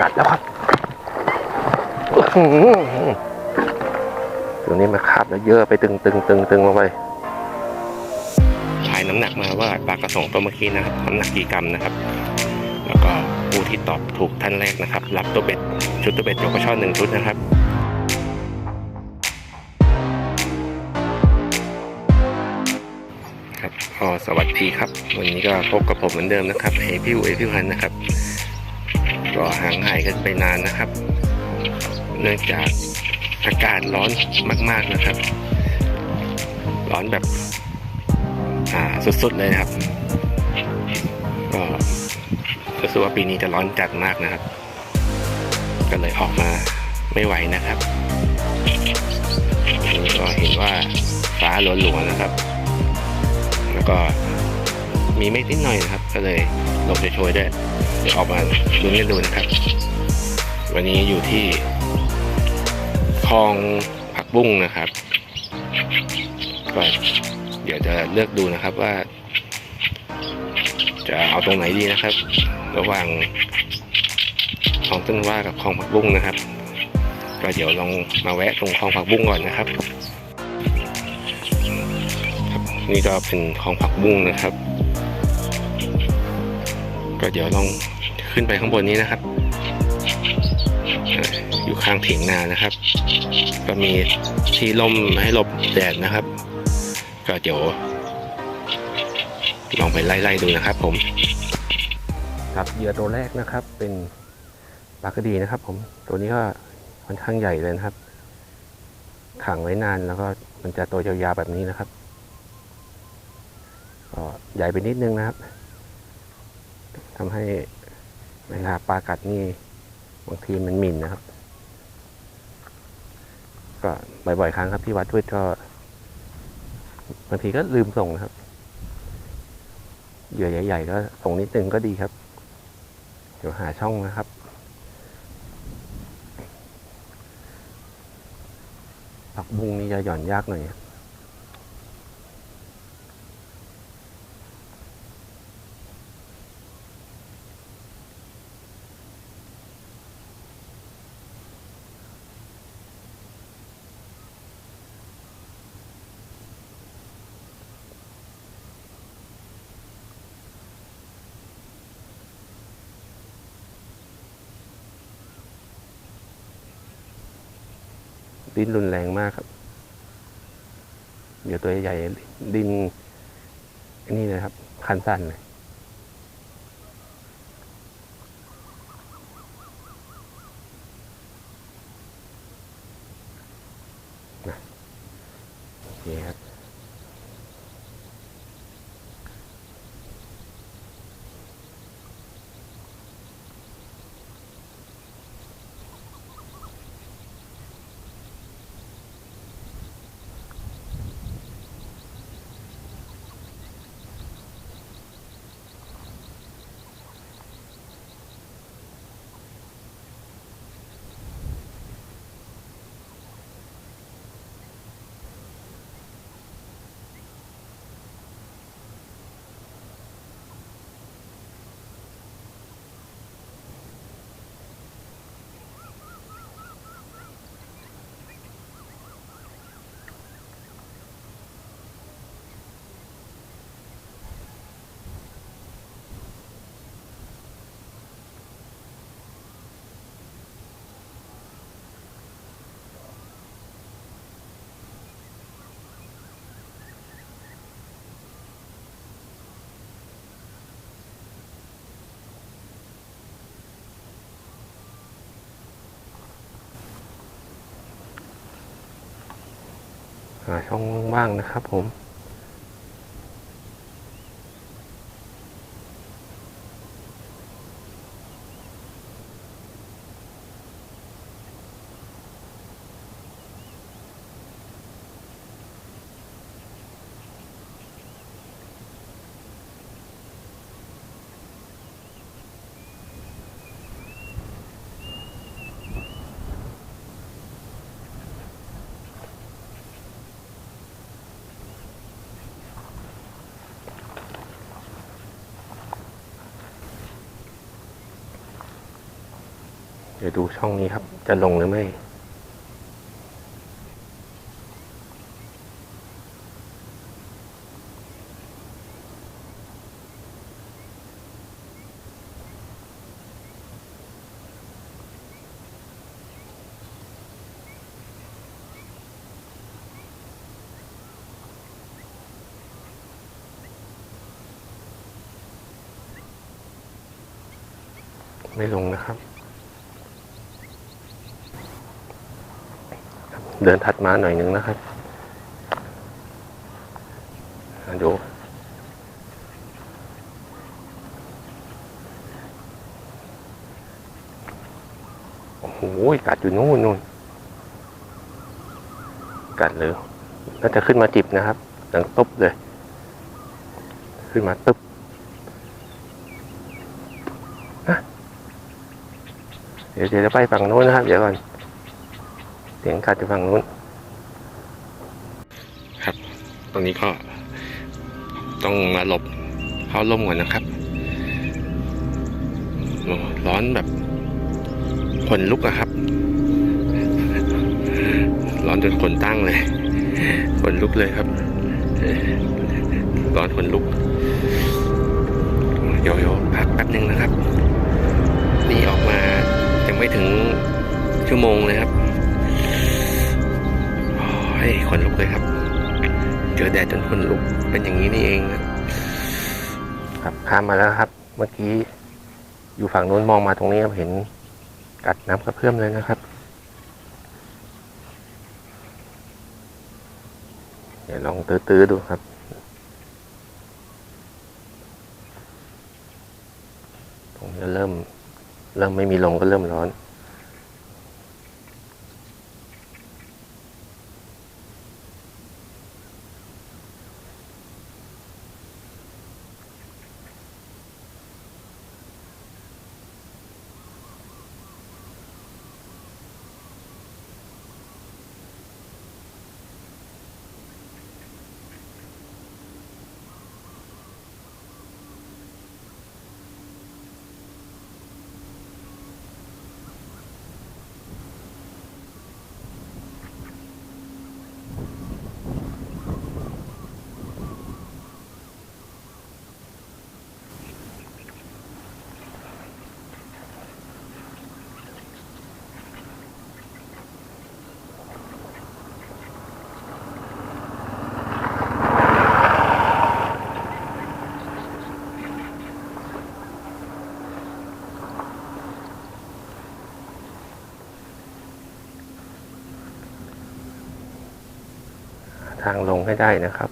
กัดแล้วครับตัวนี้มาคาบแล้วเยอะไปตึงตึงตึงตึงลงไปทายน้ำหนักมาว่าปลากระสงตัวเมื่อกี้นะครับน้ำหนักกี่กรัมนะครับ แล้วก็ผู้ที่ตอบถูกท่านแรกนะครับ รับตัวเบ็ดชุดตัวเบ็ดยกกระช่อนหนึ่งชุดนะครับครับก็สวัสดีครับ วันนี้ก็พบกับผมเหมือนเดิมนะครับเอพิวเอพิวฮันนะครับ ก็ห่างหายกันไปนานนะครับ เนื่องจากอากาศร้อนมาก ๆนะครับ ร้อนแบบอ่าสุดๆเลยนะครับ ก็รู้สึกว่าปีนี้จะร้อนจัดมากนะครับ ก็เลยออกมาไม่ไหวนะครับก็เห็นว่าฟ้าหลวๆนะครับ แล้วก็ มีเมฆนิดหน่อยนะครับ ก็เลยลมจะโชยได้เดี๋ยวออกมาลุ้นกันดูนะครับ วันนี้อยู่ที่คลองผักบุ้งนะครับก็เดี๋ยวจะเลือกดูนะครับว่า จะเอาตรงไหนดีนะครับ ระหว่างคลองต้นว่ากับคลองผักบุ้งนะครับก็เดี๋ยวลองมาแวะตรงคลองผักบุ้งก่อนนะครับ นี่ก็เป็นของผักบุ้งนะครับ ก็เดี๋ยวลองขึ้นไปข้างบนนี้นะครับ อยู่ข้างเถียงนานะครับ ก็มีที่ร่มให้หลบแดดนะครับ ก็เดี๋ยวลองไปไล่ๆดูนะครับผม ครับเหยื่อตัวแรกนะครับ เป็นปลากระดีนะครับ ผมตัวนี้ก็ค่อนข้างใหญ่เลยนะครับ ขังไว้นานแล้วก็มันจะตัวยาวๆแบบนี้นะครับก็ใหญ่ไปนิดนึงนะครับ ทำให้เวลาปลากัดนี่บางทีมันหมิ่นนะครับ ก็บ่อยๆครั้งครับที่วัดด้วยก็บางทีก็ลืมส่งนะครับเหยื่อใหญ่ๆก็ส่งนิดนึงก็ดีครับ เดี๋ยวหาช่องนะครับ ผักบุ้งนี่จะหย่อนยากหน่อย ดิ้นรุนแรงมากครับ เดี๋ยวตัวใหญ่ๆดิ้นนี่นะครับ คันสั่นเลยนะโอเคครับ หาช่องว่างๆนะครับผม ดี๋ยวดูช่องนี้ครับ จะลงหรือไม่ ไม่ลงนะครับ เดินถัดมาหน่อยหนึ่งนะครับดูโอ้โหกัดอยู่นู่นนู่นกัดเลยน่าจะขึ้นมาจิบนะครับดังตุ๊บเลย ขึ้นมาตุ๊บเดี๋ยวเดี๋ยวจะไปฝั่งโน้นนะครับ เดี๋ยวก่อน สียงกัดอยู่ฝั่งโน้น ครับ ตรงนี้ก็ต้องมาหลบเข้าร่มก่อนนะครับ ร้อนแบบขนลุกอะครับ ร้อนจนขนตั้งเลยขนลุกเลยครับร้อนขนลุก เดี๋ยวเดี๋ยวพักแป๊บนึงนะครับ นี่ออกมายังไม่ถึงชั่วโมงเลยครับ ยขนลุกเลยครับ เจอแดดจนขนลุกเป็นอย่างนี้นี่เองครับขับข้ามมาแล้วครับ เมื่อกี้อยู่ฝั่งโน้นมองมาตรงนี้เห็นกัดน้ำกระเพื่อมเลยนะครับ เดี๋ยวลองตื้อๆดูครับตรงนี้เริ่ม เริ่มไม่มีลมก็เริ่มร้อนางลงให้ได้นะครับ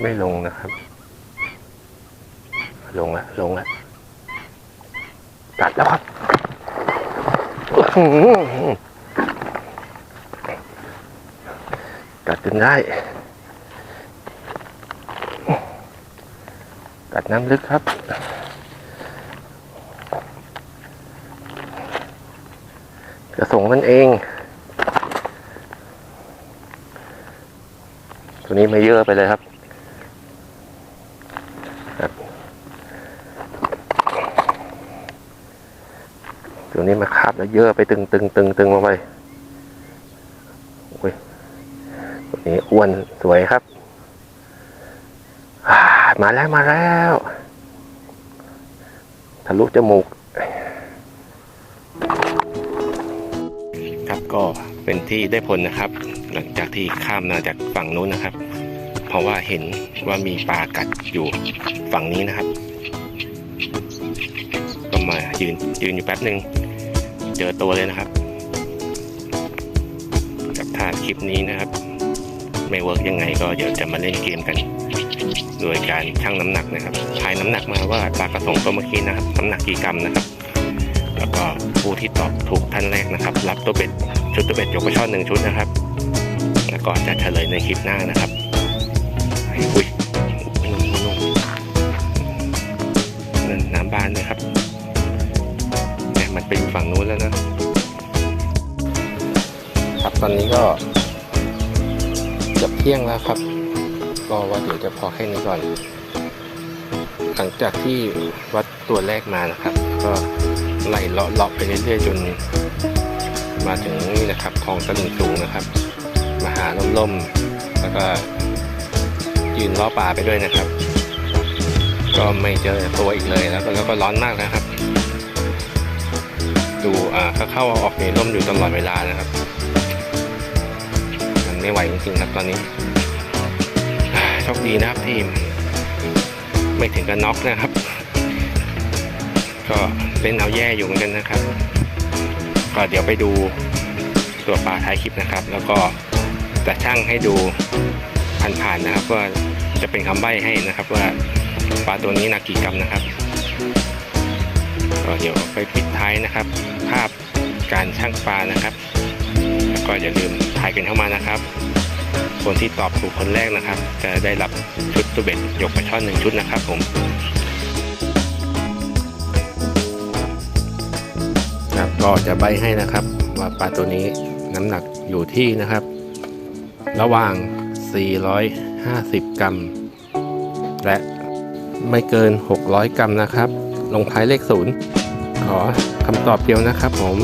ไม่ลงนะครับ ลงละลงละกัดแล้วครับอื้อหือกัดจนได้กัดน้ำลึกครับกระส่งนั่นเอง ตัวนี้ไม่เยอะไปเลยครับ ตัวนี้มาคาบแล้วเยอะไปตึงตึงตึงตึงลงไปโอ้ยตัวนี้อ้วนสวยครับามาแล้วมาแล้วทะลุจมูก ครับก็เป็นที่ได้ผลนะครับ หลังจากที่ข้ามมาจากฝั่งนู้นนะครับ เพราะว่าเห็นว่ามีปลากัดอยู่ฝั่งนี้นะครับ ก็มายืนยืนอยู่แป๊บหนึ่ง เจอตัวเลยนะครับ กับถ้าคลิปนี้นะครับ ไม่เวิร์กยังไงก็เดี๋ยวจะมาเล่นเกมกัน โดยการชั่งน้ำหนักนะครับทายน้ำหนักมาว่าปลากระสงตัวเมื่อกี้นะครับ น้ำหนักกี่กรัมนะครับ แล้วก็ผู้ที่ตอบถูกท่านแรกนะครับ รับตัวเบ็ดชุดตัวเบ็ดยกกระช่อนหนึ่งชุดนะครับ แล้วก็จะเฉลยในคลิปหน้านะครับอุ้ย เนี่ยมันเป็นฝั่งนู้นแล้วนะครับตอนนี้ก็เกือบเที่ยงแล้วครับก็ว่าเดี๋ยวจะพอแค่นี้ก่อน หลังจากที่วัดตัวแรกมานะครับ ก็ไล่เลาะเลาะไปเรื่อยๆจน มาถึงนี่นะครับคลองตลิ่งสูงนะครับ มาหาล่มๆแล้วก็ยืนล้อป่าไปด้วยนะครับ ก็ไม่เจอตัวอีกเลยแล้วก็ร้อนมากนะครับ ดูอ่าเข้าออกในร่มอยู่ตลอดเวลานะครับ มันไม่ไหวจริงๆครับตอนนี้โชคดีนะครับทีม ไม่ถึงกับน็อกนะครับ ก็เล่นเอาแย่อยู่เหมือนกันนะครับ ก็เดี๋ยวไปดูตัวปลาท้ายคลิปนะครับ แล้วก็จะช่างให้ดูผ่านๆนะครับว่าจะเป็นคำใบ้ให้นะครับว่าปลาตัวนี้หนักกี่กรัมนะครับก็เดี๋ยวไปปิดท้ายนะครับ ภาพการช่างปลานะครับ แล้วก็อย่าลืมถ่ายกันเข้ามานะครับ คนที่ตอบถูกคนแรกนะครับ จะได้รับชุดตัวเบ็ดยกปลาช่อนหนึ่งชุดนะครับ ผมครับก็จะใบให้นะครับ ว่าปลาตัวนี้น้ำหนักอยู่ที่นะครับ ระหว่าง 450 กรัม และไม่เกิน 600 กรัมนะครับ ลงท้ายเลขศูนย์ขอ คำตอบเดียวนะครับผม